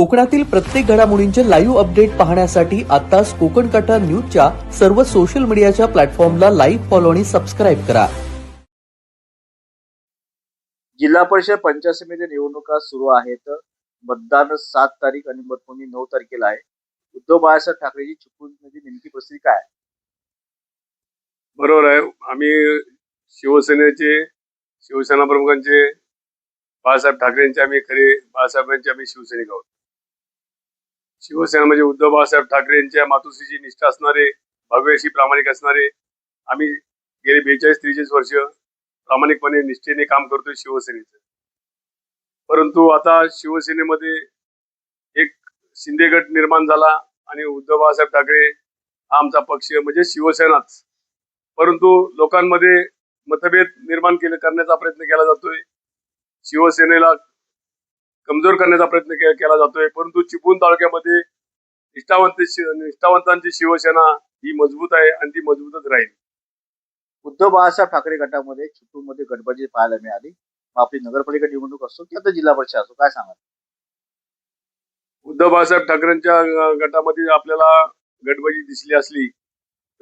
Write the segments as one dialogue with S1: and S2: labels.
S1: कोकणातील प्रत्येक घडामोडींचे लाईव्ह अपडेट पाहण्यासाठी आताच कोकण कटा न्यूजच्या सर्व सोशल मीडियाच्या प्लॅटफॉर्मला लाईक फॉलो आणि सबस्क्राईब करा.
S2: जिल्हा परिषद पंचायत समिती निवडणुका सुरू आहेत. मतदान सात तारीख आणि मतमोजणी नऊ तारखेला आहे. उद्धव बाळासाहेब ठाकरेची चिपळूणमध्ये नेमकी परिस्थिती काय आहे?
S3: बरोबर आहे. आम्ही शिवसेनेचे शिवसेना प्रमुखांचे बाळासाहेब ठाकरेंचे आम्ही खरे बाळासाहेबांचे आम्ही शिवसैनिक आहोत. शिवसेना म्हणजे उद्धव बाळासाहेब ठाकरेंच्या मातोश्रीची निष्ठा असणारे भव्यशी प्रामाणिक असणारे आम्ही गेले बेचाळीस त्रेचाळीस वर्ष प्रामाणिकपणे निष्ठेने काम करतोय शिवसेनेचं. परंतु आता शिवसेनेमध्ये एक शिंदे गट निर्माण झाला आणि उद्धव बाळासाहेब ठाकरे हा आमचा पक्ष म्हणजे शिवसेनाच. परंतु लोकांमध्ये मतभेद निर्माण केले करण्याचा प्रयत्न केला जातोय. शिवसेनेला कमजोर करण्याचा प्रयत्न के- केला जातोय. परंतु चिपळूण तालुक्यामध्ये निष्ठावंत निष्ठावंतांची शिवसेना ही मजबूत आहे आणि ती मजबूतच राहील.
S2: उद्धव बाळासाहेब ठाकरे गटामध्ये चिपळूणमध्ये गटबाजी पाहायला मिळाली. आपली नगरपालिका निवडणूक असो की आता जिल्हा परिषद असो काय सांगा
S3: उद्धव बाळासाहेब ठाकरेंच्या गटामध्ये आपल्याला गटबाजी दिसली असली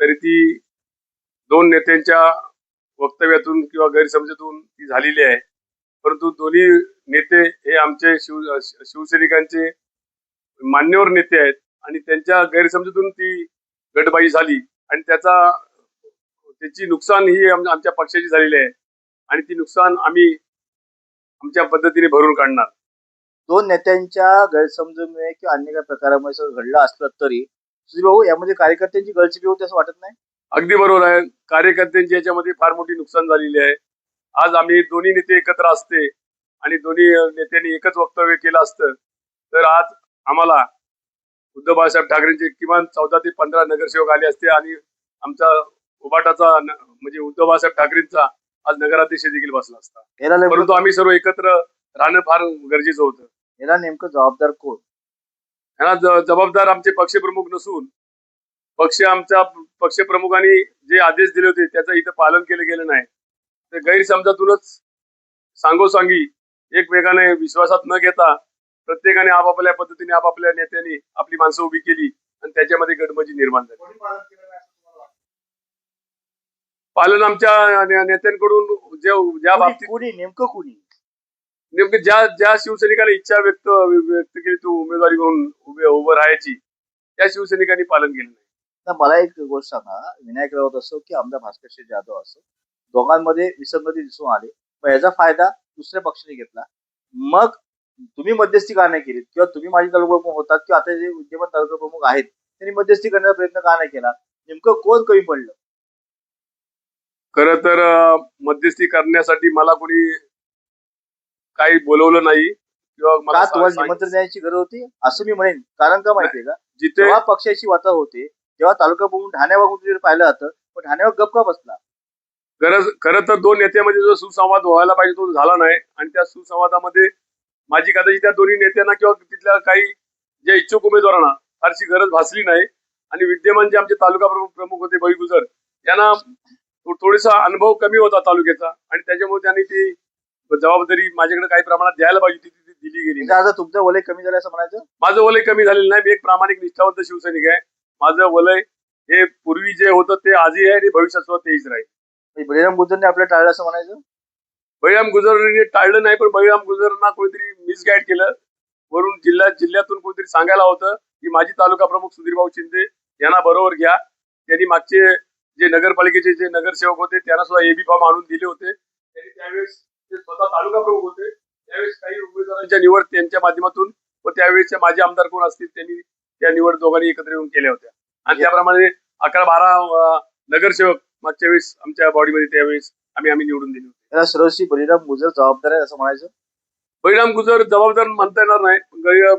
S3: तरी ती दोन नेत्यांच्या वक्तव्यातून किंवा गैरसमजातून ती झालेली आहे. परंतु दोन्ही नेते हे आमचे शिव शिवसैनिकांचे मान्यवर नेते आहेत आणि त्यांच्या गैरसमजातून ती गटबाजी झाली आणि त्याचा त्याची नुकसान ही आम- आमच्या पक्षाची झालेली आहे. आणि ती नुकसान आम्ही आमच्या पद्धतीने भरून काढणार.
S2: दोन नेत्यांच्या गैरसमजुमुळे किंवा अन्य काही प्रकारामुळे घडलं असलं तरी सुधीर भाऊ यामध्ये कार्यकर्त्यांची गळचिपी होती असं वाटत नाही?
S3: अगदी बरोबर आहे. कार्यकर्त्यांची याच्यामध्ये फार मोठी नुकसान झालेली आहे. आज आम्ही दोन्ही नेते एकत्र असते आणि दोन्ही नेत्यांनी एकच वक्तव्य केलं असतं तर आज आम्हाला उद्धव बाळासाहेब ठाकरेंचे किमान चौदा ते पंधरा नगरसेवक आले असते आणि आमचा उभाटाचा न- म्हणजे उद्धव बाळासाहेब ठाकरेंचा आज नगराध्यक्ष देखील बसला असता. परंतु आम्ही सर्व एकत्र राहणं फार गरजेचं होतं.
S2: याला नेमकं जबाबदार कोण?
S3: ह्याला जबाबदार आमचे पक्षप्रमुख नसून पक्ष आमच्या पक्षप्रमुखांनी जे आदेश दिले होते त्याचं इथं पालन केलं गेलं नाही. ते गैरसमजातूनच सांगोसांगी एकमेकाने विश्वासात न घेता प्रत्येकाने आपापल्या पद्धतीने आपापल्या नेत्यांनी आपली माणसं उभी केली आणि त्याच्यामध्ये गडबजी निर्माण झाली. पालन आमच्या नेत्यांकडून जे ज्या बाबतीत
S2: कुणी? नेमकं कुणी?
S3: नेमकं ज्या ज्या शिवसैनिकाने इच्छा व्यक्त व्यक्त केली तू उमेदवारी म्हणून उभे उभं राहायची त्या शिवसैनिकांनी पालन केलं नाही.
S2: मला एक गोष्ट सांगा. विनायक राऊत असो की आमदार भास्कर जाधव असो दोघांमध्ये विसंगती दिसून आली. मग याचा फायदा दुसऱ्या पक्षाने घेतला. मग तुम्ही मध्यस्थी का नाही केलीत? किंवा तुम्ही माझे तालुका प्रमुख होतात किंवा आता जे विद्यमान तालुका प्रमुख आहेत त्यांनी मध्यस्थी करण्याचा प्रयत्न का नाही केला? नेमकं कोण कमी पडलं?
S3: खर तर मध्यस्थी करण्यासाठी मला कोणी काही बोलवलं नाही किंवा
S2: तुम्हाला निमंत्रण देण्याची गरज होती? असं मी म्हणेन. कारण का माहितीये का?
S3: जिथे
S2: पक्षाची वाता होते तेव्हा तालुका प्रमुख ठाण्यावर कुठेतरी पाहिलं जातं पण ठाण्यावर गप का बसला.
S3: गरज खरं तर दोन नेत्यामध्ये जो सुसंवाद व्हायला पाहिजे तो झाला नाही. आणि त्या सुसंवादामध्ये माझी कदाचित त्या दोन्ही नेत्यांना किंवा तिथल्या काही जे इच्छुक उमेदवारांना फारशी गरज भासली नाही. आणि विद्यमान जे आमचे तालुका प्रमुख प्रमुख होते बळी गुजर यांना थोडासा अनुभव कमी होता तालुक्याचा. आणि त्याच्यामुळे त्यांनी ती जबाबदारी माझ्याकडे काही प्रमाणात द्यायला पाहिजे होती ती दिली गेली
S2: म्हणजे आता तुमचं वलय कमी झालं असं म्हणायचं?
S3: माझं वलय कमी झालेलं नाही. मी एक प्रामाणिक निष्ठावंत शिवसैनिक आहे. माझं वलय हे पूर्वी जे होतं ते आजही आहे आणि भविष्यात सुद्धा तेच राहील.
S2: म्हणजे बळीराम बुद्धने आपल्याला टाळलं असं म्हणायचं?
S3: बळीराम गुजरांनी टाळलं नाही पण बळीराम गुजरांना कोणीतरी मिसगाईड केलं. वरून जिल्ह्यात जिल्ह्यातून कोणीतरी सांगायला होतं की माजी तालुका प्रमुख सुधीरभाऊ शिंदे यांना बरोबर घ्या. त्यांनी मागचे जे नगरपालिकेचे जे नगरसेवक होते त्यांना सुद्धा एबी फॉर्म आणून दिले होते. त्यांनी त्यावेळेस ते स्वतः तालुका प्रमुख होते. त्यावेळेस काही उमेदवारांच्या निवड त्यांच्या माध्यमातून व त्यावेळेसचे माजी आमदार कोण असतील त्यांनी त्या निवड दोघांनी एकत्र येऊन केल्या होत्या. आणि त्याप्रमाणे अकरा बारा नगरसेवक मागच्या वेळेस आमच्या बॉडीमध्ये त्यावेळेस आम्ही आम्ही निवडून दिले होते.
S2: सर्वस्वी बळीराम गुजर जबाबदार आहे असं म्हणायचं.
S3: बळीराम गुजर जबाबदार म्हणता येणार नाही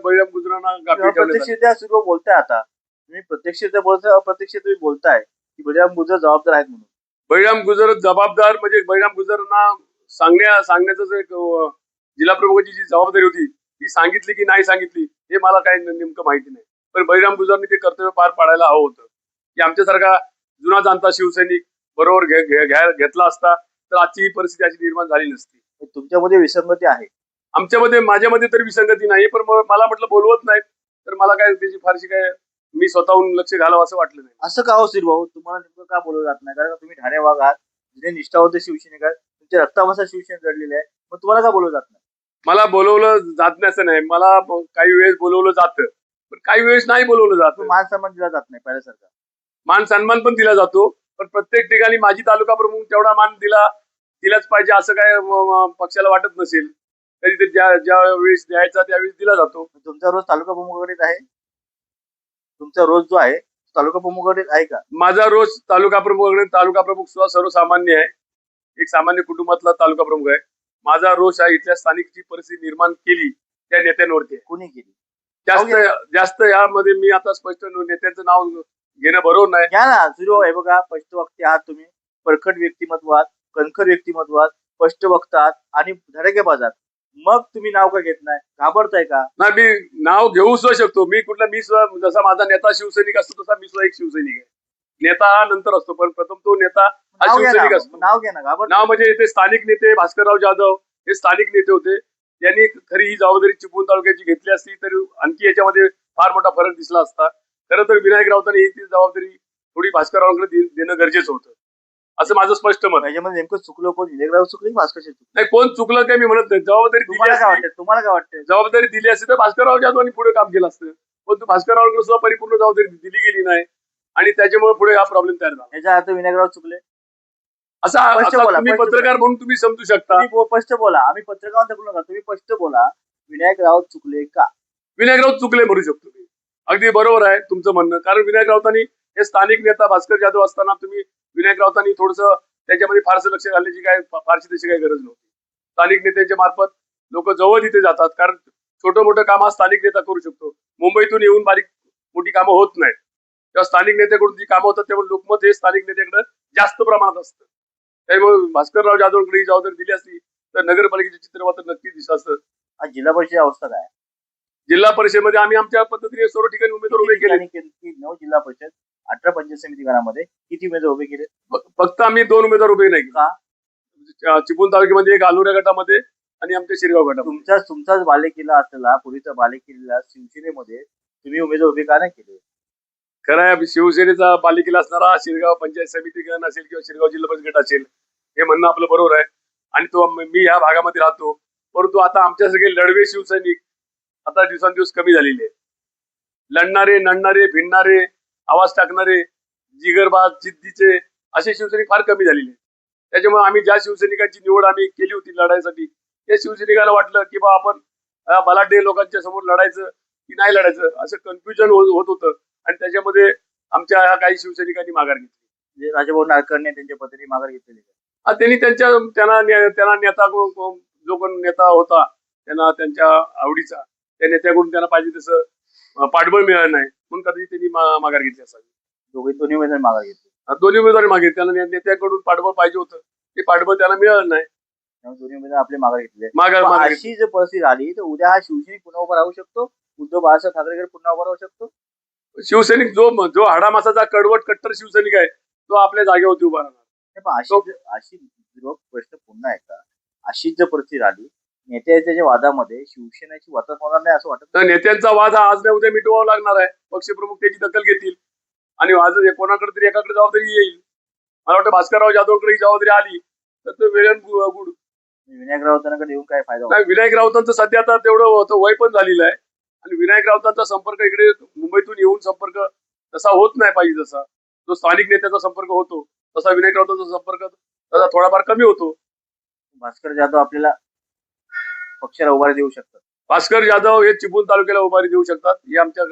S3: बळीराम गुजरांना.
S2: प्रत्यक्षरित्या सुरू बोलताय आता. तुम्ही प्रत्यक्षरित्या बोलताय अप्रत्यक्ष तुम्ही बोलताय की बळीराम गुजर जबाबदार आहेत म्हणून.
S3: बळीराम गुजर जबाबदार म्हणजे बळीराम गुजरांना सांगण्या सांगण्याचं एक जिल्हा प्रमुखाची जी जबाबदारी होती ती सांगितली की नाही सांगितली हे मला काही नेमकं माहिती नाही. पण बळीराम गुजरनी ते कर्तव्य पार पाडायला हवं होतं. की आमच्यासारखा जुना जाणता शिवसैनिक बरोबर घेतला असता तर आजची ही परिस्थिती अशी निर्माण झाली नसती.
S2: तुमच्यामध्ये विसंगती आहे.
S3: आमच्यामध्ये माझ्यामध्ये तर विसंगती नाही पण मला म्हटलं बोलवत नाही तर मला काय त्याची फारशी काय मी स्वतःहून लक्ष घालावं असं वाटलं नाही.
S2: असं का हो भाऊ? तुम्हाला नेमकं का बोलवलं जात नाही? कारण तुम्ही ठाणे वाघ आहात जुने निष्ठावंत शिवसैनिक आहात तुमच्या रक्तामासा शिवसेना जडलेली आहे मग तुम्हाला का बोलवलं जात नाही?
S3: मला बोलवलं जात नाही असं नाही. मला काही वेळेस बोलवलं जातं पण काही वेळेस नाही बोलवलं जातं.
S2: मान सन्मान दिला जात नाही पहिल्यासारखा.
S3: मान सन्मान पण दिला जातो. पण प्रत्येक ठिकाणी माझी तालुका प्रमुख तेवढा मान दिला दिलाच पाहिजे असं काय पक्षाला वाटत नसेल. कधीतरी ज्या ज्या वेळेस द्यायचा त्यावेळेस दिला जातो.
S2: तुमचा रोज तालुका प्रमुखाकडेच आहे? तुमचा रोज जो आहे तालुका प्रमुखाकडेच आहे का?
S3: माझा रोज तालुका प्रमुख तालुका प्रमुख सुद्धा सर्वसामान्य आहे. एक सामान्य कुटुंबातला तालुका प्रमुख आहे. माझा रोष आहे इथल्या स्थानिकची परिस्थिती निर्माण केली त्या नेत्यांवरती.
S2: कोणी केली?
S3: जास्त जास्त यामध्ये मी आता स्पष्ट नेत्यांचं नाव घेणं बरोबर नाही.
S2: घ्या ना सुरू आहे बघा स्पष्ट वक्ते आहात तुम्ही. परखड व्यक्तिमत्व आहात कणखर व्यक्तिमत्व आहात स्पष्ट वक्ता आहात आणि धडकेबाज आहात मग तुम्ही नाव का घेत नाही? घाबरताय का?
S3: ना मी नाव घेऊ सुद्धा शकतो. मी कुठला मी सुद्धा जसा माझा नेता शिवसैनिक असतो तसा मी सुद्धा एक शिवसैनिक आहे. नेता हा नंतर असतो पण प्रथम तो नेता हा शिवसैनिक असतो.
S2: नाव घ्या ना घाबर
S3: नाव म्हणजे इथे स्थानिक नेते भास्करराव जाधव हे स्थानिक नेते होते. त्यांनी खरी ही जबाबदारी चिपळूण तालुक्याची घेतली असती तर आणखी याच्यामध्ये फार मोठा फरक दिसला असता. खरं तर विनायक राऊतांनी ही ती जबाबदारी थोडी भास्कररावांकडे देणं गरजेचं होतं. असं माझं स्पष्ट मत आहे.
S2: याच्यामध्ये नेमकं चुकलं कोण? विनायकराव चुकले की भास्कर चुकले?
S3: नाही कोण चुकलं काय मी म्हणत नाही. जबाबदारी दिली
S2: तुम्हाला काय वाटतं? तुम्हाला काय वाटतं?
S3: जबाबदारी दिली असती तर भास्करराव जाधवांनी पुढे काम केलं असतं. पण तू भास्कररावांकडे सुद्धा परिपूर्ण जबाबदारी दिली गेली नाही. आणि त्याच्यामुळे पुढे हा प्रॉब्लेम तयार झाला.
S2: याच्या अर्थ विनायकराव चुकले?
S3: असा तुम्ही पत्रकार म्हणून तुम्ही समजू शकता.
S2: स्पष्ट बोला. आम्ही पत्रकार तुम्ही स्पष्ट बोला. विनायक राऊत चुकले का?
S3: विनायक राऊत चुकले म्हणू शकतो अगदी बरोबर आहे तुमचं म्हणणं. कारण विनायक राऊतांनी हे स्थानिक नेता भास्कर जाधव असताना तुम्ही विनायक राऊतांनी थोडस त्याच्यामध्ये फारसं लक्ष घालण्याची काय फारशी तशी काही गरज नव्हती. स्थानिक नेत्यांच्या मार्फत लोक जवळ तिथे जातात. कारण छोटं मोठं काम हा स्थानिक नेता करू शकतो. मुंबईतून येऊन बारीक मोठी कामं होत नाहीत. तेव्हा स्थानिक नेत्याकडून जी कामं होतात तेव्हा लोकमत हे स्थानिक नेत्याकडे जास्त प्रमाणात असतं. त्यामुळे भास्करराव जाधवकडे ही जबाबदारी दिली असती तर नगरपालिकेचे चित्र मात्र नक्कीच दिसत असतं.
S2: आज जिल्हा परिषद अवस्था काय?
S3: जिल्हा परिषदेमध्ये आम्ही आमच्या पद्धतीने सर्व ठिकाणी उमेदवार उभे केले.
S2: नऊ जिल्हा परिषद अठरा पंचायत समिती गणामध्ये किती उमेदवार उभे केले?
S3: फक्त आम्ही दोन उमेदवार उभे नाही
S2: का?
S3: केले. चिपळूण तालुक्यामध्ये एक आलुऱ्या गटामध्ये आणि आमच्या शिरगाव गटामध्ये.
S2: तुमचा तुमचाच बालेकिल्ला असलेला पूर्वीचा बालेकिल्ला शिवसेनेमध्ये तुम्ही उमेदवार उभे का नाही केले?
S3: खरं आहे शिवसेनेचा पालिकेला असणारा शिरगाव पंचायत समिती गण असेल किंवा शिरगाव जिल्हा परिषद गट असेल हे म्हणणं आपलं बरोबर आहे. आणि तो मी ह्या भागामध्ये राहतो. परंतु आता आमच्यासारखे लढवे शिवसैनिक आता दिवसांदिवस कमी झालेले आहेत लढणारे नडणारे भिडणारे आवाज टाकणारे जिगरबाज जिद्दीचे असे शिवसैनिक फार कमी झालेले त्याच्यामुळे आम्ही ज्या शिवसैनिकांची निवड आम्ही केली होती लढाईसाठी त्या शिवसैनिकाला वाटलं की बा आपण बलाढ्य लोकांच्या समोर लढायचं की नाही लढायचं असं कन्फ्युजन होत होतं. आणि त्याच्यामध्ये आमच्या ह्या काही शिवसैनिकांनी माघार घेतली.
S2: म्हणजे राजाभाऊ नाडकर्णी त्यांच्या पत्नी माघार घेतलेली. आहे.
S3: हा, त्यांनी त्यांच्या त्यांना त्यांना नेता जो कोण नेता होता त्यांना त्यांच्या आवडीचा. त्या नेत्याकडून त्यांना पाहिजे तसं पाठबळ मिळालं नाही. म्हणून कधी त्यांनी माघार घेतली असावी.
S2: दोघे दोन्ही उमेदवार माघार घेतली.
S3: दोन्ही उमेदवारी मागे त्यांना नेत्याकडून पाठबळ पाहिजे होतं. ते पाठबळ त्यांना मिळालं नाही.
S2: दोन्ही उमेदवार आपले माघार घेतले.
S3: माघार
S2: अशी जर परिस्थिती आली तर उद्या हा शिवसैनिक पुन्हा उभा राहू शकतो? उद्धव बाळासाहेब ठाकरेकडे पुन्हा उभा राहू शकतो.
S3: शिवसैनिक जो जो हाडामासाचा कडवट कट्टर शिवसैनिक आहे तो आपल्या जागेवरती उभा राहणार.
S2: अशी अशी प्रश्न पुन्हा आहे का अशीच जर परिस्थिती आली नेत्याच्या वादामध्ये शिवसेनेची वाटत होणार नाही असं वाटत
S3: तर नेत्यांचा वाद हा आज नाही उद्या मिटवावा लागणार आहे. पक्षप्रमुख त्याची दखल घेतील. आणि आज कोणाकडे तरी एकाकडे जबाबदारी येईल. मला वाटतं भास्करराव जाधवकडे ही जबाबदारी आली तर तो वेळेन गु- गुड.
S2: विनायक राऊतांकडे येऊन काय फायदा
S3: नाही विनायक राऊतांचं सध्या आता तेवढं होतं वय पण झालेलं आहे. आणि विनायक राऊतांचा संपर्क इकडे मुंबईतून येऊन संपर्क तसा होत नाही पाहिजे जसा. जो स्थानिक नेत्याचा संपर्क होतो तसा विनायक राऊतांचा संपर्क तसा थोडाफार कमी होतो.
S2: भास्कर जाधव आपल्याला पक्षाला उभारी देऊ शकतात.
S3: भास्कर जाधव हे चिपळूण तालुक्याला उभारी देऊ शकतात. हे आमच्या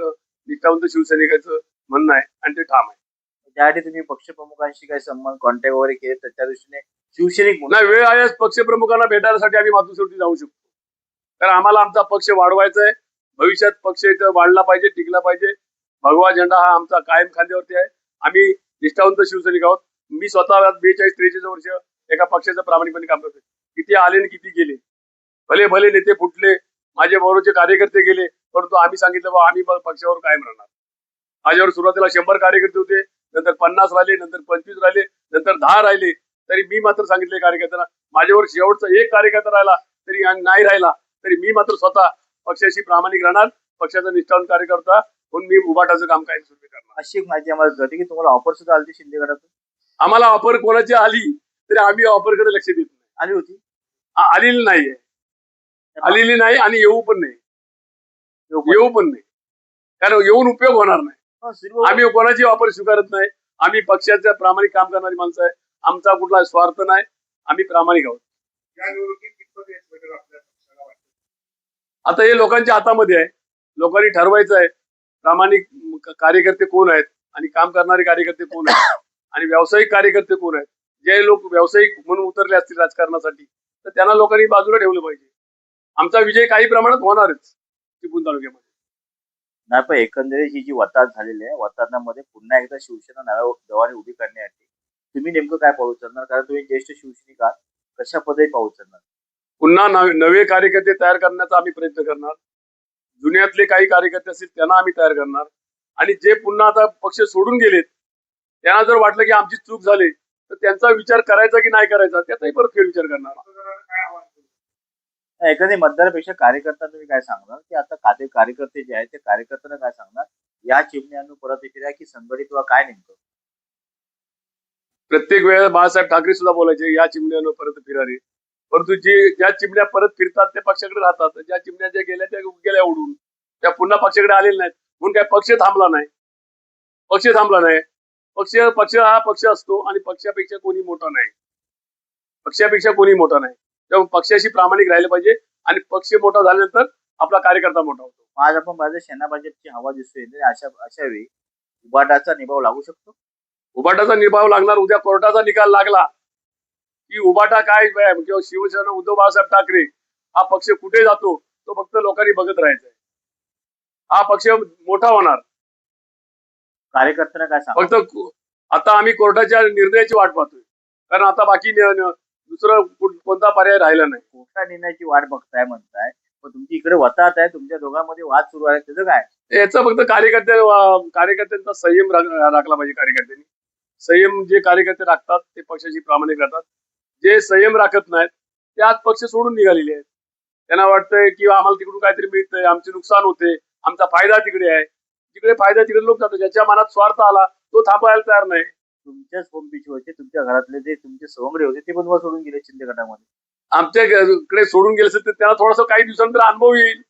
S3: निष्ठावंत शिवसैनिकाचं म्हणणं आहे आणि ते ठाम आहे.
S2: त्यासाठी तुम्ही पक्षप्रमुखांशी काही संबंध कॉन्टॅक्ट वगैरे केले तर त्या दृष्टीने शिवसैनिक
S3: नाही वेळ आहे पक्षप्रमुखांना भेटायसाठी आम्ही मातोश्रीवरती जाऊ शकतो. कारण आम्हाला आमचा पक्ष वाढवायचा आहे. भविष्यात पक्ष इथं वाढला पाहिजे टिकला पाहिजे. भगवा झेंडा हा आमचा कायम खांद्यावरती आहे. आम्ही निष्ठावंत शिवसैनिक आहोत. मी स्वतः बेचाळीस त्रेचाळीस वर्ष एका पक्षाचं प्रामाणिकपणे काम करतोय. किती आले आणि किती गेले? भले भले नेते फुटले माझे बरोबरचे कार्यकर्ते गेले परंतु आम्ही सांगितलं बा आम्ही पक्षावर कायम राहणार. माझ्यावर सुरुवातीला शंभर कार्यकर्ते होते नंतर पन्नास राहिले नंतर पंचवीस राहिले नंतर दहा राहिले तरी मी मात्र सांगितले कार्यकर्त्यांना माझ्यावर शेवटचा एक कार्यकर्ता राहिला तरी आणि नाही राहिला तरी मी मात्र स्वतः पक्षाशी प्रामाणिक राहणार पक्षाचा निष्ठावून कार्यकर्ता म्हणून मी उभाटाचं काम कायम सुरू करणार.
S2: अशी माहिती आम्हाला कळते की तुम्हाला ऑफर सुद्धा आली शिंदे गटातून?
S3: आम्हाला ऑफर कोणाची आली तरी आम्ही ऑफरकडे लक्ष देत नाही.
S2: आली होती?
S3: आलेली नाहीये. आलेली नाही आणि येऊ पण नाही. येऊ पण नाही. कारण येऊन उपयोग होणार नाही. आम्ही कोणाची ऑफर स्वीकारत नाही. आम्ही पक्षाचं प्रामाणिक काम करणारी माणसं आहे. आमचा कुठला स्वार्थ नाही. आम्ही प्रामाणिक आहोत. आता हे लोकांच्या हातामध्ये आहे. लोकांनी ठरवायचं आहे. प्रामाणिक कार्यकर्ते कोण आहेत? आणि काम करणारे कार्यकर्ते कोण आहेत? आणि व्यावसायिक कार्यकर्ते कोण आहेत? जे लोक व्यावसायिक म्हणून उतरले असतील राजकारणासाठी तर त्यांना लोकांनी बाजूला ठेवलं पाहिजे. आमचा विजय काही प्रमाणात होणारच चिपळूण तालुक्यामध्ये.
S2: नाही पण एकंदरीत ही जी वताहत झालेली आहे वताहतामध्ये पुन्हा एकदा शिवसेना नव्या दवाने उभी करण्यासाठी तुम्ही नेमकं काय पाहू उचलणार? कारण तुम्ही ज्येष्ठ शिवसैनिक आहात कशा पद्धती पाहू उचलणार?
S3: पुन्हा नवे नवे कार्यकर्ते तयार करण्याचा आम्ही प्रयत्न करणार. जुन्यातले काही कार्यकर्ते असतील त्यांना आम्ही तयार करणार. आणि जे पुन्हा आता पक्ष सोडून गेलेत त्यांना जर वाटलं की आमची चूक झाली तर त्यांचा विचार करायचा की नाही करायचा त्याचाही परत फेरविचार करणार.
S2: एकंदरीत मतदारापेक्षा कार्यकर्ता तुम्ही काय सांगणार? की आता खाते कार्यकर्ते जे आहेत ते कार्यकर्त्यांना काय सांगणार? या चिमण्यानं परत येतील की संघटित वा काय नेमकं?
S3: प्रत्येक वेळेला बाळासाहेब ठाकरे सुद्धा बोलायचे या चिमण्यानं परत फिरारे परंतु जे ज्या चिमण्या परत फिरतात ते पक्षाकडे राहतात. ज्या चिमण्या ज्या गेल्या त्या गेल्या उडून. त्या पुन्हा पक्षाकडे आलेल्या नाहीत. म्हणून काय पक्ष थांबला नाही? पक्ष थांबला नाही. पक्ष पक्ष हा पक्ष असतो आणि पक्षापेक्षा कोणी मोठा नाही. पक्षापेक्षा कोणी मोठा नाही. त्यामुळे पक्षाशी प्रामाणिक राहिले पाहिजे. आणि पक्ष मोठा झाल्यानंतर आपला कार्यकर्ता मोठा होतो.
S2: आज आपण माझ्या सेना भाजपची हवा दिसतोय तर अशा अशा वेळी उबाटाचा निभाव लागू शकतो?
S3: उबाटाचा निभाव लागणार. उद्या कोर्टाचा निकाल लागला. की उबाटा काय किंवा शिवसेना उद्धव बाळासाहेब ठाकरे हा पक्ष कुठे जातो तो फक्त लोकांनी बघत राहायचा हा पक्ष मोठा होणार.
S2: कार्यकर्त्यांना काय सांगा
S3: फक्त आता आम्ही कोर्टाच्या निर्णयाची वाट पाहतोय. कारण आता बाकी दुसरं कोणता पर्याय राहिला नाही.
S2: कोर्टा निर्णयाची वाट बघताय म्हणताय. पण तुमची इकडे वतात आहे तुमच्या दोघांमध्ये वाद सुरू आहे. त्याचं काय?
S3: याचा फक्त कार्यकर्ते कार्यकर्त्यांचा संयम राख- राखला पाहिजे कार्यकर्त्यांनी. संयम जे कार्यकर्ते राखतात ते पक्षाशी प्रामाणिक राहतात. जे संयम राखत नाहीत ते आज पक्ष सोडून निघालेले आहेत. त्यांना वाटतंय की आम्हाला तिकडून काहीतरी मिळतंय आमचे नुकसान होते आमचा फायदा तिकडे आहे. तिकडे फायदा तिकडे लोक जातात ज्याच्या मनात स्वार्थ आला तो थांबायला तयार नाही.
S2: तुमच्याच होम पिचवरचे तुमच्या घरातले जे तुमचे सवंगडे होते ते पण सोडून गेले शिंदे गटामध्ये
S3: आमच्याकडे सोडून गेले असेल तर त्याला थोडासा काही दिवसानंतर अनुभव येईल.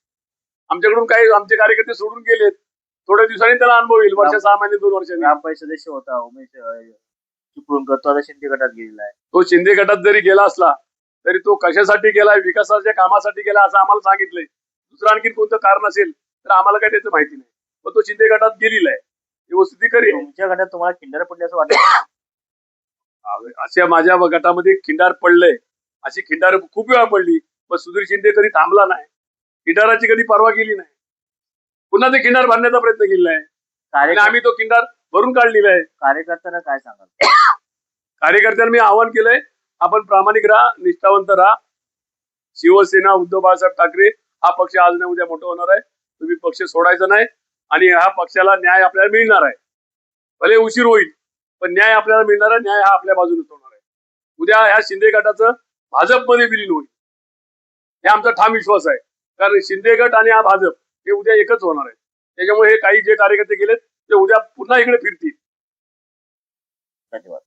S3: आमच्याकडून काही आमचे कार्यकर्ते सोडून गेलेत. थोड्या दिवसांनी त्याला अनुभव येईल वर्ष सहा महिने दोन वर्षांनी.
S2: ग्रामपंचायत सदस्य होता उमेश चिपळूणकर तो आता शिंदे गटात गेलेला आहे.
S3: तो शिंदे गटात जरी गेला असला तरी तो कशासाठी गेलाय विकासाच्या कामासाठी गेला असं आम्हाला सांगितलंय. दुसरं आणखी कोणतं कारण असेल तर आम्हाला काही त्याचं माहिती नाही. पण तो शिंदे गटात गेलेला आहे. वस्तुस्थिती खरी. आहे.
S2: तुमच्या गटात तुम्हाला खिंडार पडले असं वाटतं?
S3: अशा माझ्या गटामध्ये खिंडार पडलंय अशी खिंडार खूप वेळा पडली. पण सुधीर शिंदे कधी थांबला नाही. खिंडाराची कधी परवा केली नाही. पुन्हा ते खिंडार भरण्याचा प्रयत्न केलेला आहे. आणि आम्ही तो खिंडार भरून काढलेला आहे.
S2: कार्यकर्त्यांना काय सांगाल?
S3: कार्यकर्त्यांना मी आवाहन केलंय आपण प्रामाणिक राहा निष्ठावंत राहा. शिवसेना उद्धव बाळासाहेब ठाकरे हा पक्ष आज नाही उद्या मोठा होणार आहे. तुम्ही पक्ष सोडायचा नाही. आणि ह्या पक्षाला न्याय आपल्याला मिळणार आहे. भले उशीर होईल पण न्याय आपल्याला मिळणार आहे न्याय हा आपल्या बाजूने होणार आहे. उद्या ह्या शिंदे गटाचं भाजपमध्ये विलीन होईल. हे आमचा ठाम विश्वास आहे. कारण शिंदे गट आणि हा भाजप हे उद्या एकच होणार आहे. त्याच्यामुळे हे काही जे कार्यकर्ते गेलेत ते उद्या पुन्हा इकडे फिरतील.
S2: धन्यवाद.